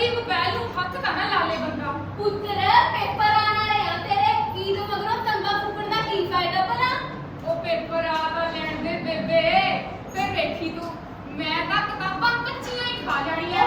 ਕਦੀ ਮੋਬਾਈਲ ਹੱਥ ਤਾਂ ਲਾ ਲੇ ਬੰਦਾ। ਪੁੱਤਰ, ਪੇਪਰ ਆਣ ਵਾਲੇ ਆ ਤੇਰੇ। ਮਗਰੋਂ ਤੰਬਾ ਫੁੱਕਣ ਦਾ ਕੀ ਫਾਇਦਾ ਭਲਾ? ਉਹ ਪੇਪਰ ਆ ਤਾਂ ਲੈਣ ਦੇ ਬੇਬੇ। ਫਿਰ ਵੇਖੀ ਤੂੰ। ਮੈਂ ਖਾ ਜਾਣੀਆਂ।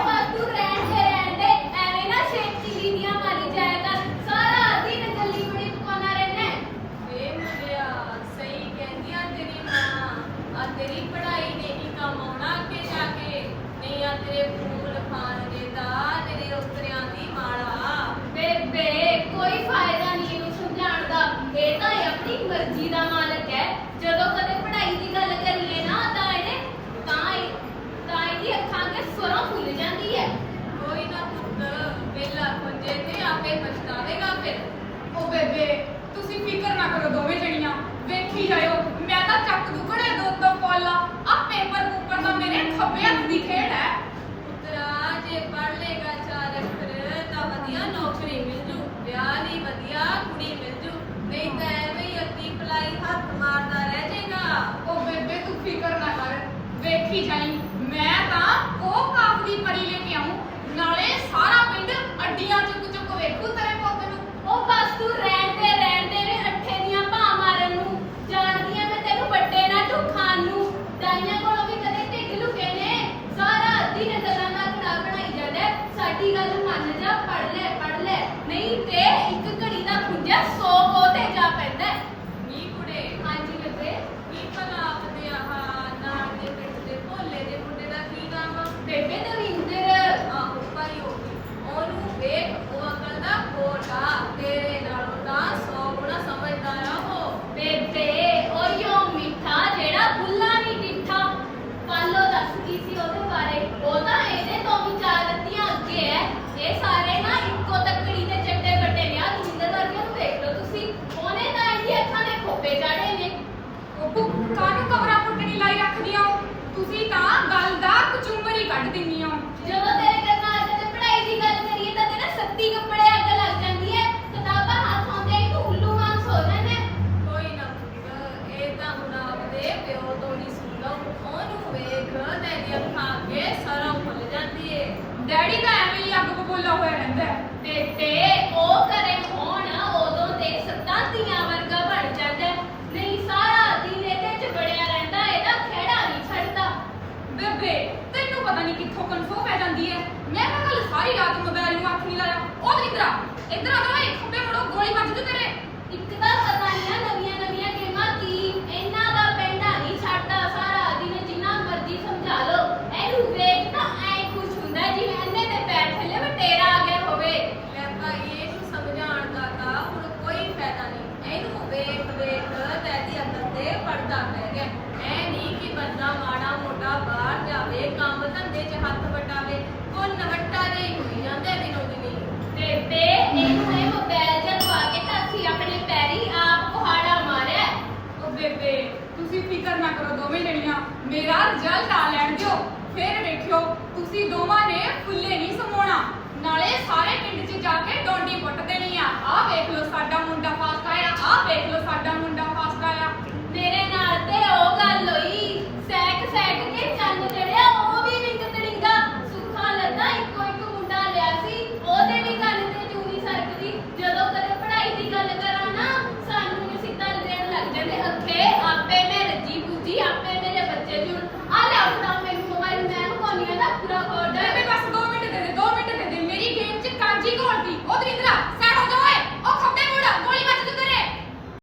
ਖੱਬੇ ਹੱਥ ਦੀ ਖੇਡ ਹੈ। ਪੁੱਤਰਾ, ਜੇ ਪੜ੍ਹ ਲੇਗਾ ਚਾਰ ਅੱਖਰ ਤਾਂ ਵਧੀਆ ਨੌਕਰੀ ਮਿਲ ਜੂ। ਵਿਆਹ ਲਈ ਵਧੀਆ ਕੁੜੀ ਮਿਲ ਜੂ। ਨਹੀਂ ਤਾਂ ਐਵੇਂ ਹੀ ਅੱਧੀ ਪਲਾਈ ਹੱਥ ਮਾਰਦਾ ਰਹਿ ਜਾਏਗਾ ਉਹ ਬੇਬੇ ਤੂੰ ਫਿਕਰ ਨਾ ਕਰ। ਵੇਖੀ ਜਾਈ, ਮੈਂ ਤਾਂ ਉਹ ਕਾਪ ਦੀ ਪਰੀ ਲੈ ਕੇ ਆਉਂ ਨਾਲੇ ਸਾਰਾ ਪਿੰਡ ਅੱਡੀਆਂ ਚੁੱਕ ਚੁੱਕ ਵੇਖੂ ਤੇਰੇ ਪੁੱਤ ਨੂੰ ਉਹ ਬਸ ਤੂੰ ਰਹਿਣ ਦੇ ਰਹਿਣ ਦੇ ਵੇ ਅੱਠੇ ਦੀਆਂ ਭਾਂ ਮਾਰਨ ਨੂੰ ਜਾਣਦੀਆਂ ਮੈਂ ਤੈਨੂੰ ਵੱਡੇ ਨਾ ਤੂੰ ਖਾਣ ਨੂੰ ਦਾਈਆਂ ਕੋਲੋਂ ਵੀ ਕਦੇ ਢਿੱਡ ਲੁਕੇ ਨੇ ਸਾਰਾ ਦਿਨ ਗੱਲਾਂ ਦਾ ਕੜਾ ਬਣਾਈ ਜਾਂਦਾ ਹੈ। ਸਾਡੀ ਗੱਲ ਮੰਨ ਜਾ ਪੜ ਲੈ ਪੜ ਲੈ। ਨਹੀਂ ਤੇ ਇੱਕ ਘੜੀ ਦਾ ਖੁੰਝਾ 100 ਕੋ ਤੇ ਜਾ ਪੈਂਦਾ ਹੈ। ਨੀ ਕੁੜੇ ਹਾਂਜੀ ਬੇਬੇ ਕੀ ਭਲਾ ਆਪਦੇ ਆਹ ਨਾਲ ਦੇ ਪਿੰਡ ਦੇ ਭੋਲੇ ਦੇ ਮੁੰਡੇ ਦਾ ਕੀ ਨਾਮ ਆ? ਬੇਬੇ ਦਵਿੰਦਰ ਆਹੋ ਭਾਈ ਹੋ ਗਈ ਉਹਨੂੰ ਵੇਖ ਉਹ ਅਕਲ ਦਾ ਕੋਟਾ ਤੇਰੇ ਨਾਲੋਂ ਤਾਂ 100 ਗੁਣਾ ਸਮਝਦਾਰ ਆ ਉਹ ਬੇਬੇ ਓਯੋ ਮਿੱਠਾ ਜਿਹੜਾ ਬੁੱਲਾ ਨਹੀਂ ਡਿੱਠਾ ਪਾਲੋ ਦੱਸ ਕੀ ਸੀ ਉਹਦੇ ਬਾਰੇ ਉਹ ਤਾਂ ਇਹਦੇ ਤੋਂ ਵੀ ਚਾਰ ਰੱਤੀਆਂ ਅੱਗੇ ਹੈ ਇਹ ਸਾਰੇ ਨਾ ਇੱਕੋ ਤੱਕੜੀ ਦੇ ਚੱਟੇ ਬੱਟੇ ਨੇ ਆ ਜਿੰਦਰ ਵਰਗਿਆਂ ਨੂੰ ਦੇਖ ਲਓ ਤੁਸੀਂ ਉਹਨੇ ਤਾਂ ਇਹਦੀ ਅੱਖਾਂ ਦੇ ਖੋਪੇ ਚਾੜੇ ਨੇ ਉਹ ਕਾਹਨੂੰ ਕਵਰਾਂ ਪੁੱਟਣੀ ਲਾਈ ਰੱਖਦੀਆਂ ਹੋ? ਤੁਸੀਂ ਤਾਂ ਗੱਲ ਦਾ ਕਚੁੰਬਰ ਹੀ ਕੱਢ ਦਿੰਦੀਆਂ ਹੋ। ਜਦੋਂ ਤੇਰੇ ਕਰਨਾਲ ਤੇ ਪੜ੍ਹਾਈ ਦੀ ਗੱਲ ਕਰੀਏ ਤਾਂ ਤੇਰੇ ਸੱਤੀ ਕੱਪੜੇ ਅੱਗ ਲੱਗ ਜਾਂਦੀ ਹੈ ਕਿਤਾਬਾਂ ਹੱਥ ਆਉਂਦੇ ਹੀ ਤੂੰ ਉੱਲੂ ਵਾਂਗ ਸੋ ਜਾਂਦਾ ਹੈ। ਕੋਈ ਨਾ ਪੁੱਤ ਇਹ ਤਾਂ ਹੁਣ ਆਪਦੇ ਪਿਓ ਤੋਂ ਨਹੀਂ ਸੁਣਦਾ ਉਹਨੂੰ ਵੇਖ ਤੇਰੀ ਅੱਖਾਂ ਅੱਗੇ ਸਰੋਂ ਖੁੱਲ ਜਾਂਦੀ ਏ ਡੈਡੀ ਤਾਂ ਐਵੇਂ ਹੀ ਅੱਗ ਬਬੂਲਾ ਹੋਇਆ ਰਹਿੰਦਾ ਹੈ। ਬੇਟੇ ਉਹ ਘਰੇ ਹੋਣ ਉਦੋਂ ਤੇ ਸੱਤਾਂ ਧੀਆਂ ਵਰਗਾ ਬਣ ਜਾਂਦਾ ਹੈ। ਨਹੀਂ ਸਾਰਾ ਦਿਨ ਇਹਦੇ ਚ ਬੜਿਆ ਰਹਿੰਦਾ ਇਹਦਾ ਖੇੜਾ ਨਹੀਂ ਛੱਡਦਾ। ਬੇਬੇ ਤੈਨੂੰ ਪਤਾ ਨਹੀਂ ਕਿੱਥੋਂ ਕਨਫੋ ਪੈ ਜਾਂਦੀ ਹੈ। ਮੈਂ ਤਾਂ ਕੱਲ ਸਾਰੀ ਰਾਤ ਮੋਬਾਈਲ ਨੂੰ ਅੱਖ ਨਹੀਂ ਲਾਇਆ। ਉਹ ਇਧਰ ਆ। ਇਧਰ ਆ ਇਹ ਖੱਬੇ ਮੁੜੋ ਗੋਲੀ ਵੱਜ ਜੂ ਤੇਰੇ ਇੱਕ ਤਾਂ ਪਤਾ ਨਹੀਂ ਆ ਨਵੀਆਂ ਨਵੀਆਂ ਗੇਮਾਂ ਕੀ ਇਹਨਾਂ ਦਾ ਪੈਂਡਾ ਨਹੀਂ ਛੱਡਦਾ ਸਾਰਾ ਦਿਨ ਜਿੰਨਾ ਮਰਜ਼ੀ ਸਮਝਾ ਲਓ ਇਹਨੂੰ ਵੇਖ ਤਾਂ ਐ ਖੁਸ਼ ਹੁੰਦਾ ਜਿਵੇਂ ਅੰਨੇ ਦੇ ਪੈਰ ਥੱਲੇ ਵਟੇਰਾ ਆ ਗਿਆ ਹੋਵੇ ਲੈ ਭਾਈ ਇਹਨੂੰ ਸਮਝਾਉਣ ਦਾ ਤਾਂ ਹੁਣ ਕੋਈ ਫਾਇਦਾ ਨਹੀਂ ਇਹਨੂੰ ਵੇਖ ਵੇਖ ਤੇਰੀ ਅੱਖਾਂ ਤੇ ਪੜਦਾ ਪੈ ਗਿਆ ਐ ਨਹੀਂ ਕਿ ਬੰਦਾ ਮਾੜਾ ਮੋਟਾ ਬਾਹਰ ਜਾਵੇ ਕੰਮ ਧੰਦੇ 'ਚ ਹੱਥ ਵਟਾਵੇ ਉਹ ਨਵੱਟਾ ਦੇ ਹੀ ਹੋਈ ਜਾਂਦੇ ਦਿਨੋਂ ਦਿਨੀ ਬੇਬੇ ਇਹਨੂੰ ਇਹ ਮੋਬਾਈਲ ਜਲਵਾ ਕੇ ਤਾਂ ਅਸੀਂ ਆਪਣੇ ਪੈਰੀ ਆਪ ਕੁਹਾੜਾ ਮਾਰਿਆ। ਉਹ ਬੇਬੇ ਤੁਸੀਂ ਫਿਕਰ ਨਾ ਕਰੋ ਦੋਵੇਂ ਜਣੀਆਂ ਮੇਰਾ ਰਿਜ਼ਲਟ ਆ ਲੈਣ ਦਿਓ। ਫਿਰ ਵੇਖਿਓ ਤੁਸੀਂ ਦੋਵਾਂ ਨੇ ਫੁੱਲੇ ਨਹੀਂ ਸਮਾਉਣਾ। ਨਾਲੇ ਸਾਰੇ ਪਿੰਡ 'ਚ ਜਾ ਕੇ ਡੋਂਡੀ ਪੁੱਟ ਦੇਣੀ